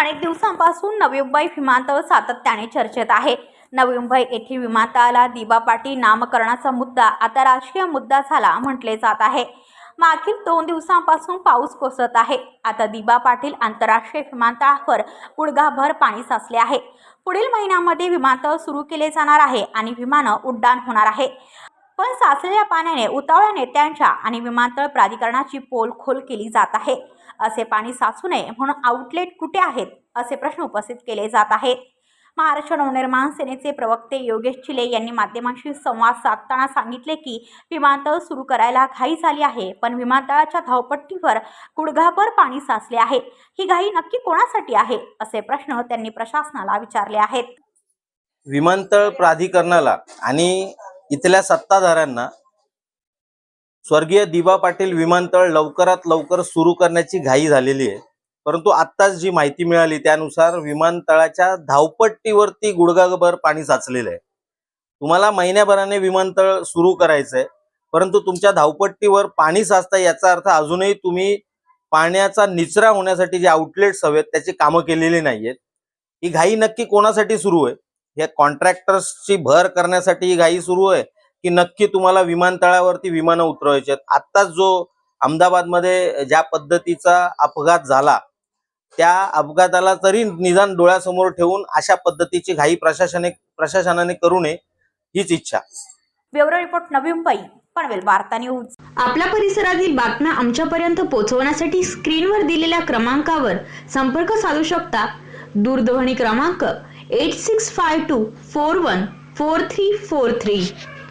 अनेक दिवसांपासून नवी मुंबई विमानतळ सातत्याने चर्चेत आहे. नवी मुंबई येथील विमानतळाला दिबा पाटी नामकरणाचा मुद्दा आता राजकीय मुद्दा झाला म्हटले जात आहे. मागील दोन दिवसांपासून पाऊस कोसळत आहे. आता दिबा पाटील आंतरराष्ट्रीय विमानतळावर गुडघाभर पाणी साचले आहे. पुढील महिन्यामध्ये विमानतळ सुरू केले जाणार आहे आणि विमानं उड्डाण होणार आहे. पण साचलेल्या पाण्याने उतावळ्या नेत्यांच्या आणि विमानतळ प्राधिकरणाची पोल खोल केली जात आहे. असे पाणी साचू नये म्हणून आउटलेट कुठे आहेत? असे प्रश्न उपस्थित केले जात आहेत. महाराष्ट्र नवनिर्माण सेनेचे प्रवक्ते योगेश चिले यांनी माध्यमांशी संवाद साधताना सांगितले की विमानतळ सुरू करायला घाई झाली आहे पण विमानतळाच्या धावपट्टीवर गुडघाभर पाणी साचले आहे. ही घाई नक्की कोणासाठी आहे? असे प्रश्न त्यांनी प्रशासनाला विचारले आहेत. विमानतळ प्राधिकरणाला आणि इथल्या सत्ताधाऱ्यांना स्वर्गीय दिबा पाटील विमानतळ लवकरात लवकर सुरू करण्याची घाई झालेली आहे. परंतु आत्ताच जी माहिती मिळाली त्यानुसार विमानतळाच्या धावपट्टीवरती गुडघाभर पाणी साचलेलं आहे. तुम्हाला महिन्याभराने विमानतळ सुरू करायचंय परंतु तुमच्या धावपट्टीवर पाणी साचतं याचा अर्थ अजूनही तुम्ही पाण्याचा निचरा होण्यासाठी जे आउटलेट्स हवेत त्याची कामं केलेली नाहीयेत. ही घाई नक्की कोणासाठी सुरू आहे? या कॉन्ट्रॅक्टर्सची भर करण्यासाठी ही घाई सुरू आहे की नक्की तुम्हाला विमानतळावरती विमानं उतरवायची आहेत. आत्ताच जो अहमदाबादमध्ये ज्या पद्धतीचा अपघात झाला त्या अपघाताला तरी निदान डोळ्यासमोर ठेवून अशा पद्धतीची घाई प्रशासने प्रशासनाने करू नये हीच इच्छा. ब्युरो रिपोर्ट नवी मुंबई पनवेल वार्ता न्यूज. आपल्या परिसरातील बातम्या आमच्यापर्यंत पोहोचवण्यासाठी स्क्रीनवर दिलेल्या क्रमांकावर संपर्क साधू शकता. दूरध्वनी क्रमांक 8652 414343.